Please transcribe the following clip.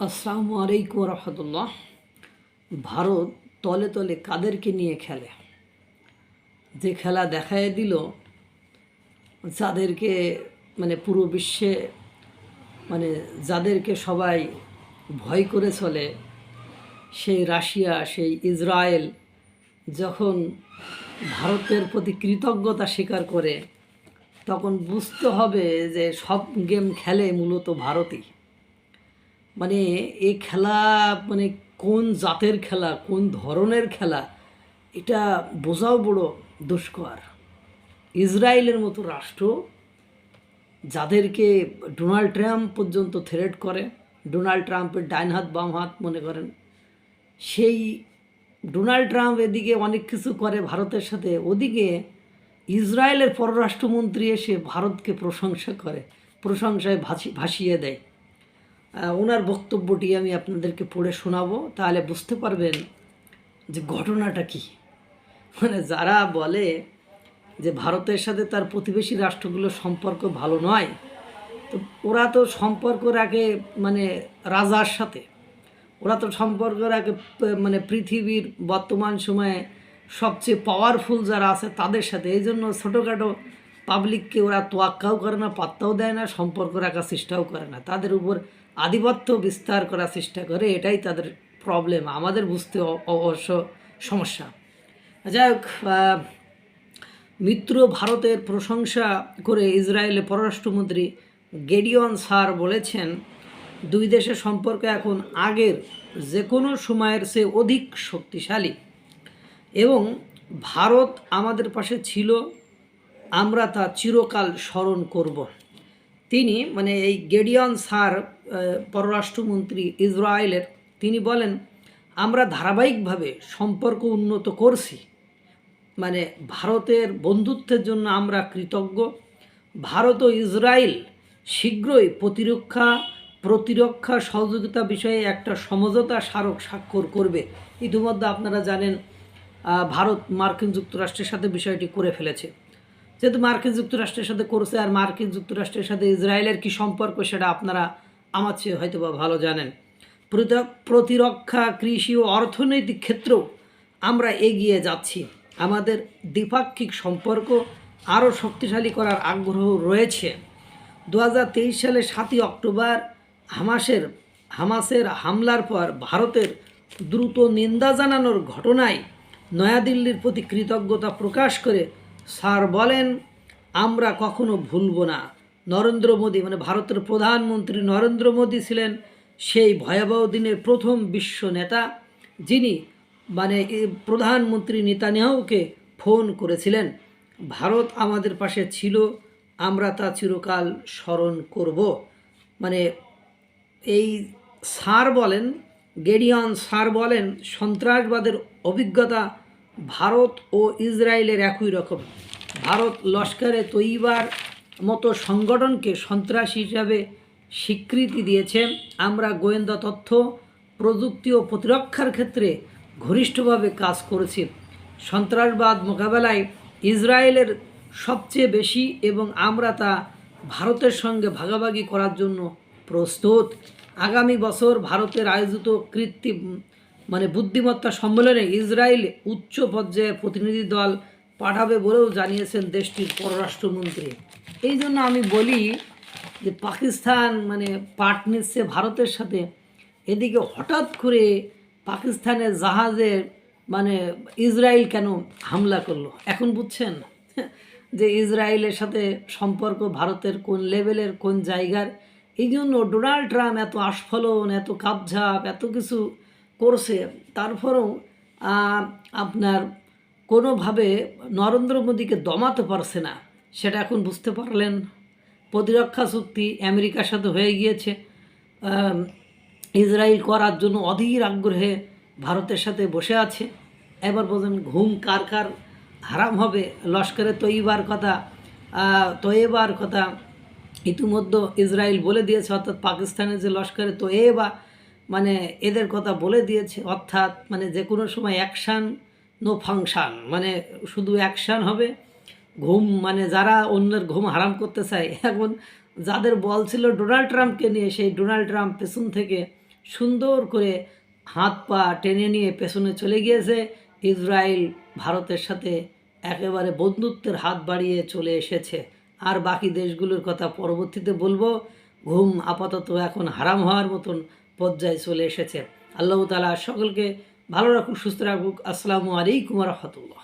আসসালামু আলাইকুম রহমতুল্লাহ ভারত তলে তলে কাদেরকে নিয়ে খেলে? যে খেলা দেখায় দিল, যাদেরকে মানে পুরো বিশ্বে মানে যাদেরকে সবাই ভয় করে চলে, সেই রাশিয়া, সেই ইসরায়েল যখন ভারতের প্রতি কৃতজ্ঞতা স্বীকার করে, তখন বুঝতে হবে যে সব গেম খেলে মূলত ভারতই। মানে এই খেলা মানে কোন জাতের খেলা, কোন ধরনের খেলা, এটা বোঝাও বড় দুষ্কর। ইসরায়েলের মতো রাষ্ট্র যাদেরকে ডোনাল্ড ট্রাম্প পর্যন্ত থ্রেট করে, ডোনাল্ড ট্রাম্পের ডাইন হাত, বাম হাত মনে করেন, সেই ডোনাল্ড ট্রাম্প এদিকে অনেক কিছু করে ভারতের সাথে, ওদিকে ইসরায়েলের পররাষ্ট্রমন্ত্রী এসে ভারতকে প্রশংসা করে, প্রশংসায় ভাসি, ভাসিয়ে দেয়। ওনার বক্তব্যটি আমি আপনাদেরকে পড়ে শোনাবো। তাহলে বুঝতে পারবেন যে ঘটনাটা কি। মানে যারা বলে যে ভারতের সাথে তার প্রতিবেশী রাষ্ট্রগুলোর সম্পর্ক ভালো নয়, তো ওরা তো সম্পর্ক রাখে মানে রাজার সাথে, ওরা তো সম্পর্ক রাখে মানে পৃথিবীর বর্তমান সময়ে সবচেয়ে পাওয়ারফুল যারা আছে তাদের সাথে। এই জন্য ছোটোখাটো পাবলিককে ওরা তোয়াক্কাও করে না, পাত্তাও দেয় না, সম্পর্ক রাখার চেষ্টাও করে না। তাদের উপর আধিপত্য বিস্তার করার চেষ্টা করে এটাই তাদের প্রবলেম আমাদের বুঝতে অবশ্য সমস্যা। যাই হোক মিত্র ভারতের প্রশংসা করে ইসরায়েলের পররাষ্ট্রমন্ত্রী গেডিয়ন স্যার বলেছেন দুই দেশের সম্পর্ক এখন আগের যে কোনো সময়ের চেয়ে অধিক শক্তিশালী। এবং ভারত আমাদের পাশে ছিল আমরা তা চিরকাল স্মরণ করব। তিনি মানে এই গেডিয়ন আহ, পররাষ্ট্রমন্ত্রী ইসরায়েলের, তিনি বলেন, আমরা ধারাবাহিকভাবে সম্পর্ক উন্নত করছি। মানে ভারতের বন্ধুত্বের জন্য আমরা কৃতজ্ঞ। ভারত ও ইসরায়েল শীঘ্রই প্রতিরক্ষা প্রতিরক্ষা সহযোগিতা বিষয়ে একটা সমঝোতা স্মারক স্বাক্ষর করবে। ইতিমধ্যে আপনারা জানেন ভারত মার্কিন যুক্তরাষ্ট্রের সাথে বিষয়টি করে ফেলেছে। যেহেতু মার্কিন যুক্তরাষ্ট্রের সাথে করছে আর মার্কিন যুক্তরাষ্ট্রের সাথে ইসরায়েলের কি সম্পর্ক, সেটা আপনারা আমার চেয়ে হয়তো বা ভালো জানেন। প্রতি- প্রতিরক্ষা, কৃষি ও অর্থনৈতিক ক্ষেত্রেও আমরা এগিয়ে যাচ্ছি। আমাদের দ্বিপাক্ষিক সম্পর্ক আরও শক্তিশালী করার আগ্রহ রয়েছে। দু হাজার তেইশ সালে সাতই অক্টোবর হামাসের হামাসের হামলার পর ভারতের দ্রুত নিন্দা জানানোর ঘটনায় নয়াদিল্লির প্রতি কৃতজ্ঞতা প্রকাশ করে স্যার বলেন, আমরা কখনো ভুলব না। নরেন্দ্র মোদী মানে ভারতের প্রধানমন্ত্রী নরেন্দ্র মোদী ছিলেন সেই ভয়াবহ দিনের প্রথম বিশ্ব নেতা। যিনি মানে প্রধানমন্ত্রী নেতানিয়াহুকে ফোন করেছিলেন, ভারত আমাদের পাশে ছিল, আমরা তা চিরকাল স্মরণ করব। মানে এই স্যার বলেন গেডিয়ন স্যার বলেন, সন্ত্রাসবাদের অভিজ্ঞতা ভারত ও ইসরায়েলের একই রকম। ভারত লস্করে তৈবার মতো সংগঠনকে সন্ত্রাসী হিসাবে স্বীকৃতি দিয়েছে আমরা গোয়েন্দা তথ্য, প্রযুক্তি ও প্রতিরক্ষার ক্ষেত্রে ঘনিষ্ঠভাবে কাজ করেছি। সন্ত্রাসবাদ মোকাবেলায় ইসরায়েলের সবচেয়ে বেশি এবং আমরা তা ভারতের সঙ্গে ভাগাভাগি করার জন্য প্রস্তুত। আগামী বছর ভারতের আয়োজিত কৃত্রিম মানে বুদ্ধিমত্তা সম্মেলনে ইসরায়েল উচ্চ পর্যায়ে প্রতিনিধি দল পাঠাবে বলেও জানিয়েছেন দেশটির পররাষ্ট্রমন্ত্রী। এই জন্য আমি বলি যে পাকিস্তান মানে পাট ভারতের সাথে, এদিকে হঠাৎ করে পাকিস্তানের জাহাজের মানে ইসরায়েল কেন হামলা করল? এখন বুঝছেন? যে ইসরায়েলের সাথে সম্পর্ক ভারতের কোন লেভেলের, কোন জায়গার? এই জন্য ডোনাল্ড ট্রাম্প এত আস্ফলন, এত কাপঝাপ, এত কিছু করছে। তারপরেও আপনার কোনোভাবে নরেন্দ্র মোদীকে দমাতে পারছে না। সেটা এখন বুঝতে পারলেন। প্রতিরক্ষা চুক্তি আমেরিকার সাথে হয়ে গিয়েছে। ইসরায়েল করার জন্য অধীর আগ্রহে ভারতের সাথে বসে আছে। এবার বলছেন, ঘুম কার কার হারাম হবে? লস্করে তৈবার কথা তৈবার কথা ইতিমধ্যে ইসরায়েল বলে দিয়েছে। অর্থাৎ পাকিস্তানের যে লস্করে তো এ বা মানে এদের কথা বলে দিয়েছে। অর্থাৎ মানে যে কোনো সময় অ্যাকশান, নো ফাংশান মানে শুধু অ্যাকশান হবে। ঘুম মানে যারা অন্যের ঘুম হারাম করতে চায়, এখন যাদের বল ছিল ডোনাল্ড ট্রাম্পকে নিয়ে, সেই ডোনাল্ড ট্রাম্প পেছন থেকে সুন্দর করে হাত পা টেনে নিয়ে পেছনে চলে গিয়েছে। ইসরায়েল ভারতের সাথে একেবারে বন্ধুত্বের হাত বাড়িয়ে চলে এসেছে। আর বাকি দেশগুলোর কথা পরবর্তীতে বলব, ঘুম আপাতত এখন হারাম হওয়ার মতন পর্যায়ে চলে এসেছে। আল্লাহ তালা সকলকে ভালো রাখুক, সুস্থ রাখুক। আসসালামু আলাইকুম রহমতুল্লাহ।